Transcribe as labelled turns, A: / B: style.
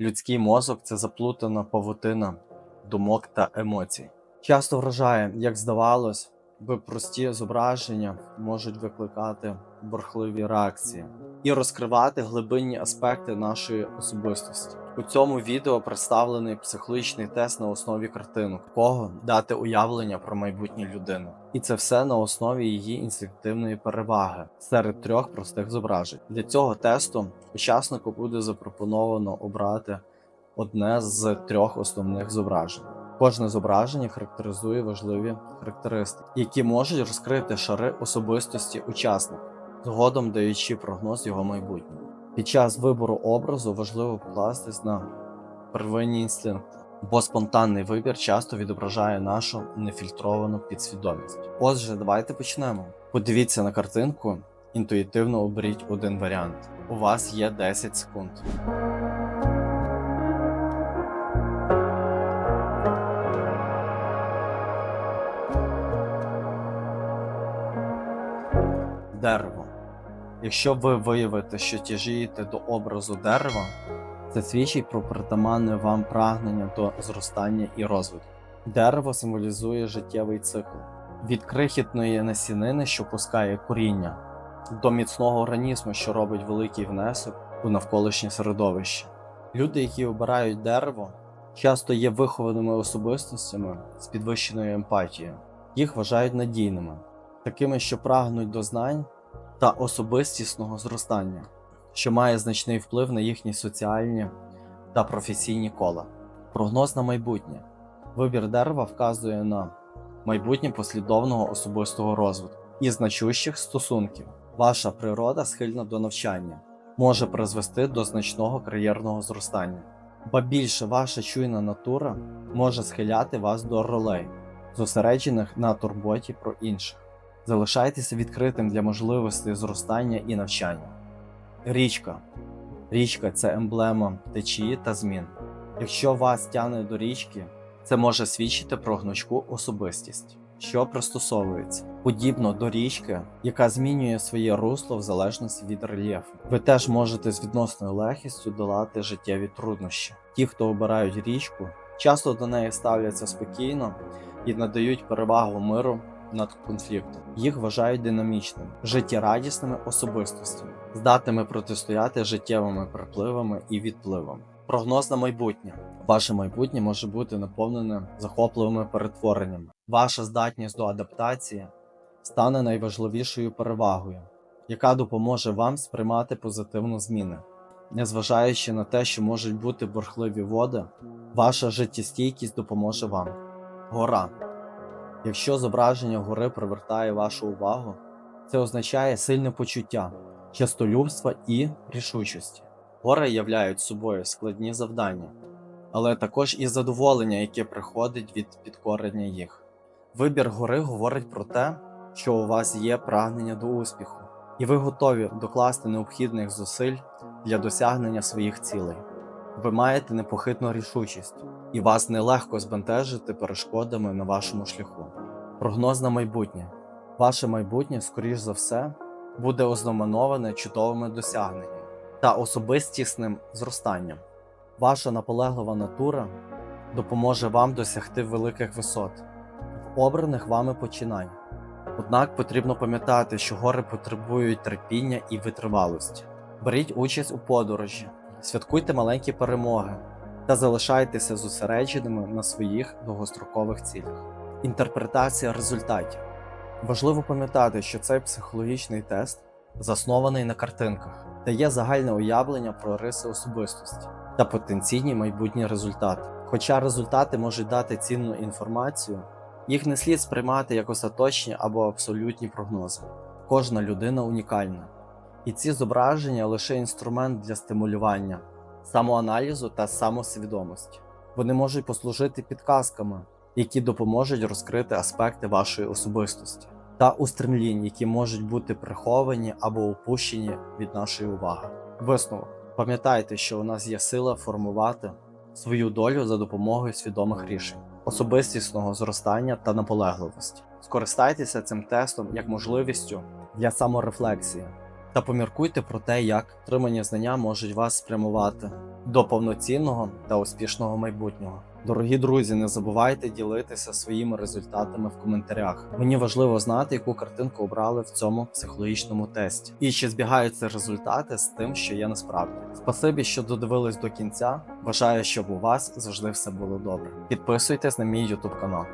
A: Людський мозок це заплутана павутина думок та емоцій. Часто вражає, як здавалось, би прості зображення можуть викликати бурхливі реакції і розкривати глибинні аспекти нашої особистості. У цьому відео представлений психологічний тест на основі картинок, кого дати уявлення про майбутню людину. І це все на основі її інстинктивної переваги серед трьох простих зображень. Для цього тесту учаснику буде запропоновано обрати одне з трьох основних зображень. Кожне зображення характеризує важливі характеристики, які можуть розкрити шари особистості учасника, згодом даючи прогноз його майбутнього. Під час вибору образу важливо покластись на первинні інстинкти, бо спонтанний вибір часто відображає нашу нефільтровану підсвідомість. Отже, давайте почнемо. Подивіться на картинку, інтуїтивно оберіть один варіант. У вас є 10 секунд. Дерево. Якщо ви виявите, що тяжієте до образу дерева, це свідчить про притаманне вам прагнення до зростання і розвитку. Дерево символізує життєвий цикл від крихітної насінини, що пускає коріння, до міцного організму, що робить великий внесок у навколишнє середовище. Люди, які обирають дерево, часто є вихованими особистостями з підвищеною емпатією. Їх вважають надійними, такими, що прагнуть до знань та особистісного зростання, що має значний вплив на їхні соціальні та професійні кола. Прогноз на майбутнє. Вибір дерева вказує на майбутнє послідовного особистого розвитку і значущих стосунків. Ваша природа схильна до навчання, може призвести до значного кар'єрного зростання. Ба більше ваша чуйна натура може схиляти вас до ролей, зосереджених на турботі про інших. Залишайтеся відкритим для можливостей зростання і навчання. Річка. Річка це емблема течії та змін. Якщо вас тягне до річки, це може свідчити про гнучку особистість, що пристосовується, подібно до річки, яка змінює своє русло в залежності від рельєфу. Ви теж можете з відносною легкістю долати життєві труднощі. Ті, хто обирають річку, часто до неї ставляться спокійно і надають перевагу миру над конфліктом. Їх вважають динамічними, життєрадісними особистостями, здатними протистояти життєвими припливами і відпливами. Прогноз на майбутнє. Ваше майбутнє може бути наповнене захопливими перетвореннями. Ваша здатність до адаптації стане найважливішою перевагою, яка допоможе вам сприймати позитивну зміни. Незважаючи на те, що можуть бути бурхливі води, ваша життєстійкість допоможе вам. Гора. Якщо зображення гори привертає вашу увагу, це означає сильне почуття, частолюбства і рішучості. Гори являють собою складні завдання, але також і задоволення, яке приходить від підкорення їх. Вибір гори говорить про те, що у вас є прагнення до успіху, і ви готові докласти необхідних зусиль для досягнення своїх цілей. Ви маєте непохитну рішучість, і вас нелегко збентежити перешкодами на вашому шляху. Прогноз на майбутнє. Ваше майбутнє, скоріш за все, буде ознаменоване чудовими досягненнями та особистісним зростанням. Ваша наполеглива натура допоможе вам досягти великих висот обраних вами починань. Однак потрібно пам'ятати, що гори потребують терпіння і витривалості. Беріть участь у подорожі, святкуйте маленькі перемоги та залишайтеся зосередженими на своїх довгострокових цілях. Інтерпретація результатів. Важливо пам'ятати, що цей психологічний тест заснований на картинках, дає загальне уявлення про риси особистості та потенційні майбутні результати. Хоча результати можуть дати цінну інформацію, їх не слід сприймати як остаточні або абсолютні прогнози. Кожна людина унікальна, і ці зображення лише інструмент для стимулювання, самоаналізу та самосвідомості. Вони можуть послужити підказками, які допоможуть розкрити аспекти вашої особистості та устремлінь, які можуть бути приховані або упущені від нашої уваги. Висновок. Пам'ятайте, що у нас є сила формувати свою долю за допомогою свідомих рішень, особистісного зростання та наполегливості. Скористайтеся цим тестом як можливістю для саморефлексії та поміркуйте про те, як отримані знання можуть вас спрямувати до повноцінного та успішного майбутнього. Дорогі друзі, не забувайте ділитися своїми результатами в коментарях. Мені важливо знати, яку картинку обрали в цьому психологічному тесті, і чи збігаються результати з тим, що є насправді. Спасибі, що додивились до кінця. Бажаю, щоб у вас завжди все було добре. Підписуйтесь на мій YouTube канал.